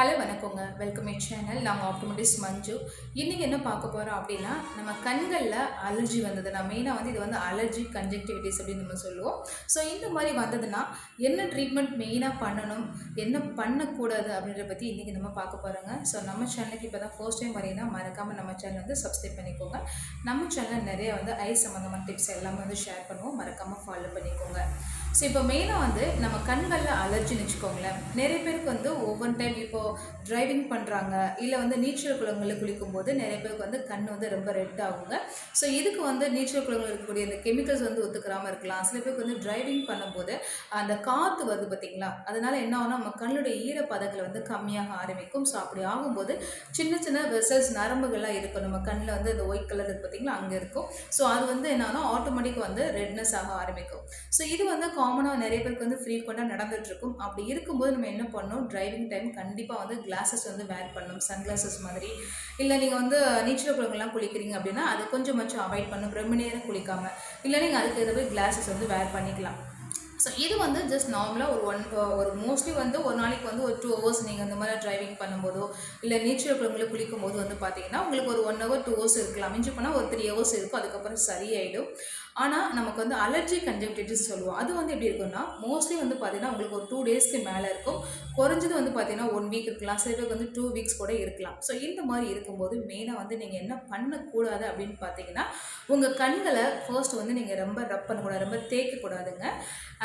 Hello வணக்கங்க. Welcome my channel நாங்கள் ஆப்டோமெட்டிஸ் மஞ்சு. இன்றைக்கி என்ன பார்க்க போகிறோம் அப்படின்னா நம்ம கண்களில் அலர்ஜி வந்ததுன்னா மெயினாக வந்து இது வந்து அலர்ஜி கன்ஜெக்டிவிட்டிஸ் அப்படின்னு நம்ம சொல்லுவோம். ஸோ இந்த மாதிரி வந்ததுன்னா என்ன ட்ரீட்மெண்ட் மெயினாக பண்ணணும் என்ன பண்ணக்கூடாது அப்படின்றத பற்றி இன்றைக்கி நம்ம பார்க்க போகிறோங்க ஸோ நம்ம சேனலுக்கு இப்போ தான் ஃபர்ஸ்ட் டைம் வரீங்கன்னா மறக்காமல் நம்ம சேனல் வந்து சப்ஸ்கிரைப் பண்ணிக்கோங்க. நம்ம சேனலில் நிறைய வந்து ஐ சம்மந்தமான டிப்ஸ் எல்லாமே வந்து ஷேர் பண்ணுவோம். மறக்காமல் ஃபாலோ பண்ணிக்கோங்க. ஸோ இப்போ மெயினாக வந்து நம்ம கண்களில் அலர்ஜின்னு வச்சுக்கோங்களேன். நிறைய பேருக்கு வந்து ஒவ்வொரு டைம் இப்போது டிரைவிங் பண்ணுறாங்க இல்லை வந்து நீச்சல் குளங்களில் குளிக்கும்போது நிறைய பேருக்கு வந்து கண் வந்து ரொம்ப ரெட் ஆகுங்க. ஸோ இதுக்கு வந்து நீச்சல் குளங்கள் இருக்கக்கூடிய இந்த கெமிக்கல்ஸ் வந்து ஒத்துக்கிறாமல் இருக்கலாம். சில பேருக்கு வந்து டிரைவிங் பண்ணும்போது அந்த காற்று வருது பார்த்தீங்களா? அதனால் என்ன ஆகும்னா நம்ம கண்ணுடைய ஈரப்பதங்கள் வந்து கம்மியாக ஆரம்பிக்கும். ஸோ அப்படி ஆகும்போது சின்ன சின்ன வெசல்ஸ் நரம்புகள்லாம் இருக்கும். நம்ம கண்ணில் வந்து அந்த ஒயிட் கலர் இருக்கு பார்த்திங்களா? அங்கே இருக்கும். ஸோ அது வந்து என்னன்னா ஆட்டோமேட்டிக் வந்து ரெட்னஸ் ஆக ஆரம்பிக்கும். ஸோ இது வந்து காமனாக நிறைய பேருக்கு வந்து ஃப்ரீக்வெண்ட்டாக நடந்துட்டு இருக்கும் அப்படி இருக்கும்போது நம்ம என்ன பண்ணணும்? டிரைவிங் டைம் கண்டிப்பாக வந்து கிளாஸஸ் வந்து வேர் பண்ணணும். சன் கிளாஸஸ் மாதிரி. இல்லை நீங்கள் வந்து நீச்சல் குளங்கள்லாம் குளிக்கிறீங்க அப்படின்னா அது கொஞ்சம் கொஞ்சம் அவாய்ட் பண்ணணும். ரொம்ப நேரம் குளிக்காமல் இல்லை நீங்கள் அதுக்கு ஏதாவது கிளாஸஸ் வந்து வேர் பண்ணிக்கலாம். ஸோ இது வந்து ஜஸ்ட் நார்மலாக ஒரு ஒன் uh, ஒரு மோஸ்ட்லி வந்து ஒரு நாளைக்கு வந்து ஒரு டூ ஹவர்ஸ் நீங்கள் அந்த மாதிரி ட்ரைவிங் பண்ணும்போதோ இல்லை நீச்சல் குளங்களில் குளிக்கும் போது வந்து பார்த்தீங்கன்னா உங்களுக்கு ஒரு ஒன் ஹவர் டூ ஹவர்ஸ் இருக்கலாம். மிஞ்சி போனால் ஒரு த்ரீ ஹவர்ஸ் இருக்கும். அதுக்கப்புறம் சரியாயிடும். ஆனால் நமக்கு வந்து அலர்ஜி கன்ஜெக்டிவிட்டிஸ் சொல்லுவோம். அது வந்து எப்படி இருக்கும்னா மோஸ்ட்லி வந்து பார்த்திங்கன்னா உங்களுக்கு ஒரு டூ டேஸ்க்கு மேலே இருக்கும். குறைஞ்சது வந்து பார்த்தீங்கன்னா ஒன் வீக் இருக்கலாம். சில பேருக்கு வந்து டூ வீக்ஸ் கூட இருக்கலாம். ஸோ இந்த மாதிரி இருக்கும்போது மெயினாக வந்து நீங்கள் என்ன பண்ணக்கூடாது அப்படின்னு பார்த்தீங்கன்னா உங்கள் கண்களை ஃபர்ஸ்ட் வந்து நீங்கள் ரொம்ப ரப் பண்ணக்கூடாது. ரொம்ப தேய்க்கக்கூடாதுங்க.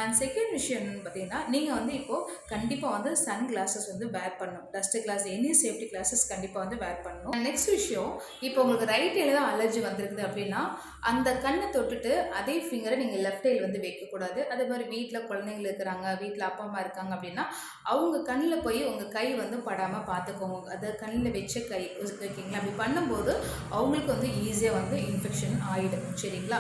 அண்ட் செகண்ட் விஷயம் என்னன்னு பார்த்தீங்கன்னா நீங்கள் வந்து இப்போது கண்டிப்பாக வந்து சன் கிளாஸஸ் வந்து வேர் பண்ணணும். Dust glass any safety glasses கண்டிப்பாக வந்து வேர் பண்ணணும். நெக்ஸ்ட் விஷயம் இப்போ உங்களுக்கு ரைட் ஏல தான் அலர்ஜி வந்திருக்குது அப்படின்னா அந்த கண்ணை தொட்டுட்டு அதே ஃபிங்கரை நீங்கள் லெஃப்ட் சைடில் வந்து வைக்கக்கூடாது. அதே மாதிரி வீட்டில் குழந்தைங்க இருக்கிறாங்க வீட்டில் அப்பா அம்மா இருக்காங்க அப்படின்னா அவங்க கண்ணில் போய் உங்கள் கை வந்து படாமல் பார்த்துக்கோங்க. அதை கண்ணில் வச்ச கை ஓகேங்களா அப்படி பண்ணும்போது அவங்களுக்கு வந்து ஈஸியாக வந்து இன்ஃபெக்ஷன் ஆகிடும் சரிங்களா?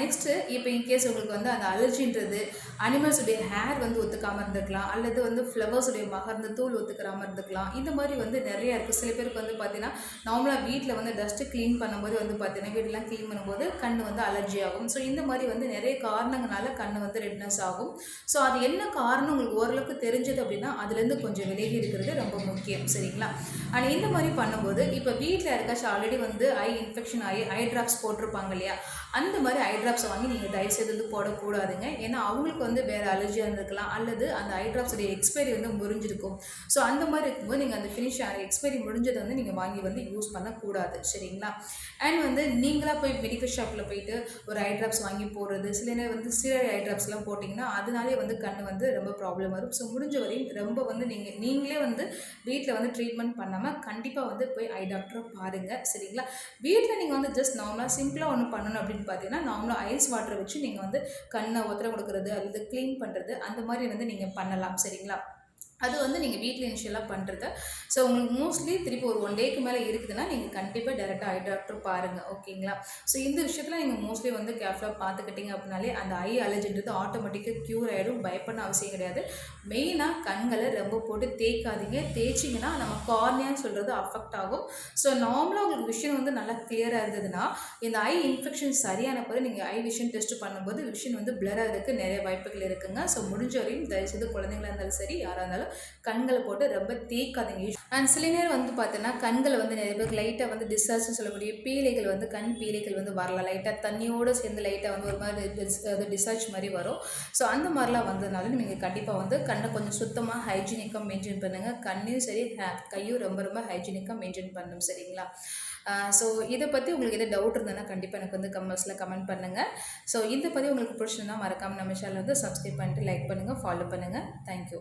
நெக்ஸ்ட்டு இப்போ இன்கேஸ் உங்களுக்கு வந்து அந்த அலர்ஜின்றது அனிமல்ஸுடைய ஹேர் வந்து ஒத்துக்காமல் இருந்துக்கலாம் அல்லது வந்து ஃப்ளவர்ஸுடைய மகர்ந்த தூள் ஒத்துக்கிறாமல் இருந்துக்கலாம் இந்த மாதிரி வந்து நிறைய இருக்குது சில பேருக்கு வந்து பார்த்தீங்கன்னா நார்மலாக வீட்டில் வந்து டஸ்ட்டு க்ளீன் பண்ணும்போது வந்து பார்த்தீங்கன்னா வீட்டெலாம் க்ளீன் பண்ணும்போது கண் வந்து அலர்ஜி ஆகும். ஸோ இந்த மாதிரி வந்து நிறைய காரணங்களால கண் வந்து ரெட்னஸ் ஆகும். ஸோ அது என்ன காரணம் உங்களுக்கு ஓரளவுக்கு தெரிஞ்சது அப்படின்னா அதுலேருந்து கொஞ்சம் விலகி இருக்கிறது ரொம்ப முக்கியம். சரிங்களா? ஆனால் இந்த மாதிரி பண்ணும்போது இப்போ வீட்டில் இருக்காச்சும் ஆல்ரெடி வந்து ஐ இன்ஃபெக்ஷன் ஆகி ஐ ட்ராப்ஸ் போட்டிருப்பாங்க இல்லையா? அந்த மாதிரி ஐ ட்ராப்ஸை வாங்கி நீங்கள் தயவு செய்து வந்து போடக்கூடாதுங்க. ஏன்னா அவங்களுக்கு வந்து வேறு அலர்ஜியாக இருந்திருக்கலாம். அல்லது அந்த ஐ ட்ராப்ஸுடைய எக்ஸ்பைரி வந்து முறிஞ்சிருக்கும். ஸோ அந்த மாதிரி இருக்கும்போது நீங்கள் அந்த ஃபினிஷ் எக்ஸ்பைரி முடிஞ்சதை வந்து நீங்கள் வாங்கி வந்து யூஸ் பண்ணக்கூடாது. சரிங்களா? அண்ட் வந்து நீங்களாக போய் மெடிக்கல் ஷாப்பில் போயிட்டு ஒரு ஐ ட்ராப்ஸ் வாங்கி போடுறது சில நேரம் வந்து சீரழி ஐ ட்ராப்ஸ்லாம் போட்டிங்கன்னா அதனாலே வந்து கண் வந்து ரொம்ப ப்ராப்ளம் வரும். ஸோ முடிஞ்ச வரையும் ரொம்ப வந்து நீங்கள் நீங்களே வந்து வீட்டில் வந்து ட்ரீட்மெண்ட் பண்ணாமல் கண்டிப்பாக வந்து போய் ஐ டாக்டரை பாருங்கள் சரிங்களா? வீட்டில் நீங்கள் வந்து ஜஸ்ட் நார்மலாக சிம்பிளாக ஒன்று பண்ணணும் அப்படின்னு பார்த்தீங்கன்னா நார்மலாக ஐஸ் வாட்டரை வச்சு நீங்கள் வந்து கண்ணை ஒத்தரை கொடுக்குறது அல்லது க்ளீன் பண்ணுறது அந்த மாதிரி வந்து நீங்கள் பண்ணலாம். சரிங்களா? அது வந்து நீங்கள் வீட்டில் இனிஷியலாக பண்ணுறது ஸோ உங்களுக்கு மோஸ்ட்லி திருப்பி ஒரு ஒன் டேக்கு மேலே இருக்குதுன்னா நீங்கள் கண்டிப்பாக டேரெக்டாக ஐ டாக்டர் பாருங்கள் ஓகேங்களா ஸோ இந்த விஷயத்தில் நீங்கள் மோஸ்ட்லி வந்து கேர்ஃபுல்லாக பார்த்துக்கிட்டீங்க அப்படின்னாலே அந்த ஐ அலர்ஜின்றது ஆட்டோமேட்டிக்காக க்யூர் ஆகிடும் பயப்பட அவசியம் கிடையாது. மெயினாக கண்களை ரொம்ப போட்டு தேய்க்காதீங்க. தேய்ச்சிங்கன்னா நம்ம கார்னியான்னு சொல்கிறது அஃபெக்ட் ஆகும். ஸோ நார்மலாக உங்களுக்கு விஷயம் வந்து நல்லா கிளியராக இருந்ததுன்னா இந்த ஐ இன்ஃபெக்ஷன் சரியான பிறகு நீங்கள் ஐ விஷன் டெஸ்ட் பண்ணும்போது விஷன் வந்து பிளர் ஆகிறதுக்கு நிறைய வாய்ப்புகள் இருக்குங்க. ஸோ முடிஞ்ச வரையும் தயவுசெய்து குழந்தைங்களா இருந்தாலும் சரி யாராக இருந்தாலும் கண்களை போட்டு ரொம்ப தேய்க்காதீங்க அண்ட் சில நேரம் வந்து பார்த்தீங்கன்னா கண்களை வந்து நிறைய பேருக்கு லைட்டாக வந்து டிஸ்சார்ஜ் சொல்லக்கூடிய பீலைகள் வந்து கண் பீலைகள் வந்து வரலாம் லைட்டாக தண்ணியோடு சேர்ந்து லைட்டாக வந்து ஒரு மாதிரி அது டிஸ்சார்ஜ் மாதிரி வரும். ஸோ அந்த மாதிரிலாம் வந்ததுனால நீங்கள் கண்டிப்பாக வந்து கண்ணை கொஞ்சம் சுத்தமாக ஹைஜீனிக்காக மெயின்டைன் பண்ணுங்கள் கண்ணையும் சரி கையும் ரொம்ப ரொம்ப ஹைஜீனிக்காக மெயின்டைன் பண்ணணும் சரிங்களா? ஸோ இதை பற்றி உங்களுக்கு எதாவது டவுட் இருந்ததுன்னா கண்டிப்பாக எனக்கு வந்து கமெண்ட்ஸில் கமெண்ட் பண்ணுங்கள் ஸோ இதை பற்றி உங்களுக்கு பிடிச்சிருந்தா மறக்காமல் நம்ம சேனல் வந்து சப்ஸ்கிரைப் பண்ணிட்டு லைக் பண்ணுங்கள் ஃபாலோ பண்ணுங்கள் தேங்க்யூ